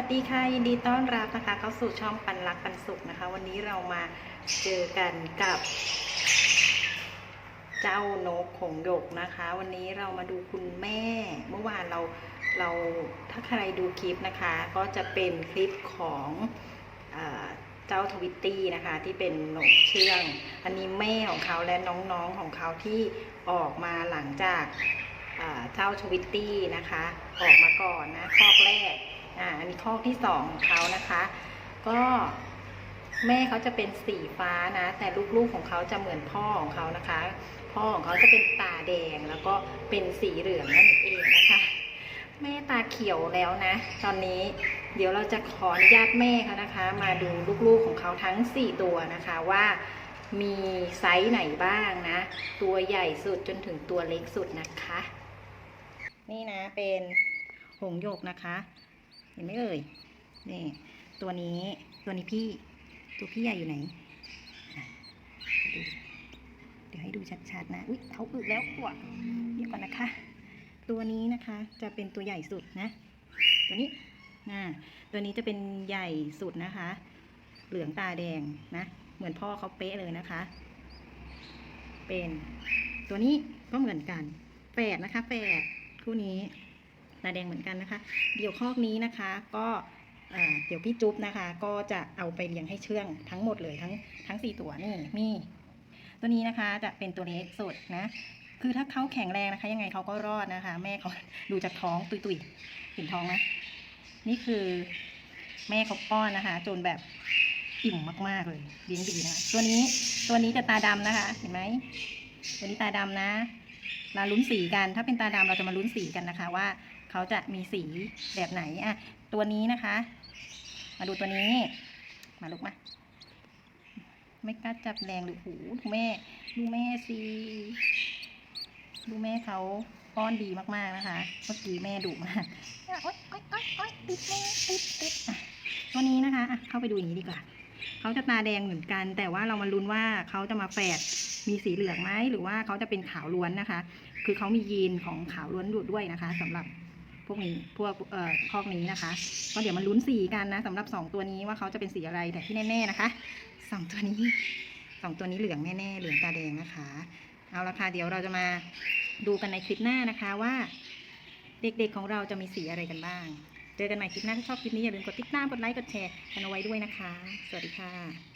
วัสดีค่ะ ยินดีต้อนรับนะคะ เข้าสู่ช่องปันรักปันสุขนะคะ วันนี้เรามาเจอกันกับ เจ้านกของหยกนะคะ วันนี้เรามาดูคุณแม่ เมื่อวานเราเราถ้าใครดูคลิปนะคะ ก็จะเป็นคลิปของเอเจ้าทวิตตี้นะคะ ที่เป็นนกเชื่อง อันนี้แม่ของเขาและน้องๆของเขาที่ออกมาหลังจากอ่าเจ้าทวิตตี้นะคะ ออกมาก่อนนะคอกแรก อ่าอันนี้คอที่สองของเขานะคะ ก็แม่เขาจะเป็นสีฟ้านะ แต่ลูกๆของเขาจะเหมือนพ่อของเขานะคะ พ่อของเขาจะเป็นตาแดงแล้วก็เป็นสีเหลืองนั่นเองนะคะ แม่ตาเขียวแล้วนะ ตอนนี้เดี๋ยวเราจะขออนุญาตแม่เขานะคะ มาดูลูกๆของเขาทั้ง 4 ตัวนะคะว่ามีไซส์ไหนบ้างนะ ตัวใหญ่สุดจนถึงตัวเล็กสุดนะคะ นี่นะเป็นหงส์หยกนะคะ เห็นไหมเอ่ยนี่ตัวนี้ตัวนี้พี่ตัวพี่ใหญ่อยู่ไหนเดี๋ยวให้ดูชัดๆนะอุ้ยเขาอึแล้วขวเดี๋ยวก่อนนะคะ ตัวนี้นะคะจะเป็นตัวใหญ่สุดนะ ตัวนี้อ่าตัวนี้จะเป็นใหญ่สุดนะคะ เหลืองตาแดงนะ เหมือนพ่อเขาเป๊ะเลยนะคะ เป็นตัวนี้ก็เหมือนกันแฝดนะคะแฝดคู่นี้ ตาแดงเหมือนกันนะคะ เดี๋ยวคอกนี้นะคะก็เดี๋ยวพี่จุ๊บนะคะ ก็จะเอาไปเลี้ยงให้เชื่องทั้งหมดเลยทั้งทั้งสี่ตัวนี่มีตัวนี้นะคะจะเป็นตัวเล็กสุดนะ คือถ้าเขาแข็งแรงนะคะ ยังไงเขาก็รอดนะคะ แม่เขาดูจากท้องตุยๆเห็นท้องไหมนี่คือแม่เขาป้อนนะคะ จนแบบอิ่มมากๆเลยเลี้ยงดีนะะตัวนี้ตัวนี้จะตาดำนะคะ เห็นไหมตัวนี้ตาดำนะ มาลุ้นสีกัน ถ้าเป็นตาดำเราจะมาลุ้นสีกันนะคะ ว่าเขาจะมีสีแบบไหนอะตัวนี้นะคะ มาดูตัวนี้ มาลุกมาไม่กล้าจับแรงหรือหูดูแม่ ดูแม่สิดูแม่เขาป้อนดีมากๆนะคะ เมื่อกี้แม่ดุมากโอ๊ยโอ๊ยโอ๊ยติดแม่ติดติดตัวนี้นะคะอะเข้าไปดูอย่างนี้ดีกว่า เขาจะตาแดงเหมือนกัน แต่ว่าเรามาลุ้นว่าเขาจะมาแฝดมีสีเหลืองไหมหรือว่าเขาจะเป็นขาวล้วนนะคะ คือเขามียีนของขาวล้วนอยู่ด้วยนะคะสำหรับพวกนี้พวกเอ่อพอกนี้นะคะก็เดี๋ยวมาลุ้นสีกันนะสำหรับสองตัวนี้ว่าเขาจะเป็นสีอะไรแต่ที่แน่ๆนะคะสองตัวนี้สองตัวนี้เหลืองแน่ๆเหลืองตาแดงนะคะ เอาละค่ะเดี๋ยวเราจะมาดูกันในคลิปหน้านะคะว่า เด็กๆของเราจะมีสีอะไรกันบ้าง เจอกันใหม่คลิปหน้าถ้าชอบคลิปนี้อย่าลืมกดติดตามกดไลค์กดแชร์กันเอาไว้ด้วยนะคะ สวัสดีค่ะ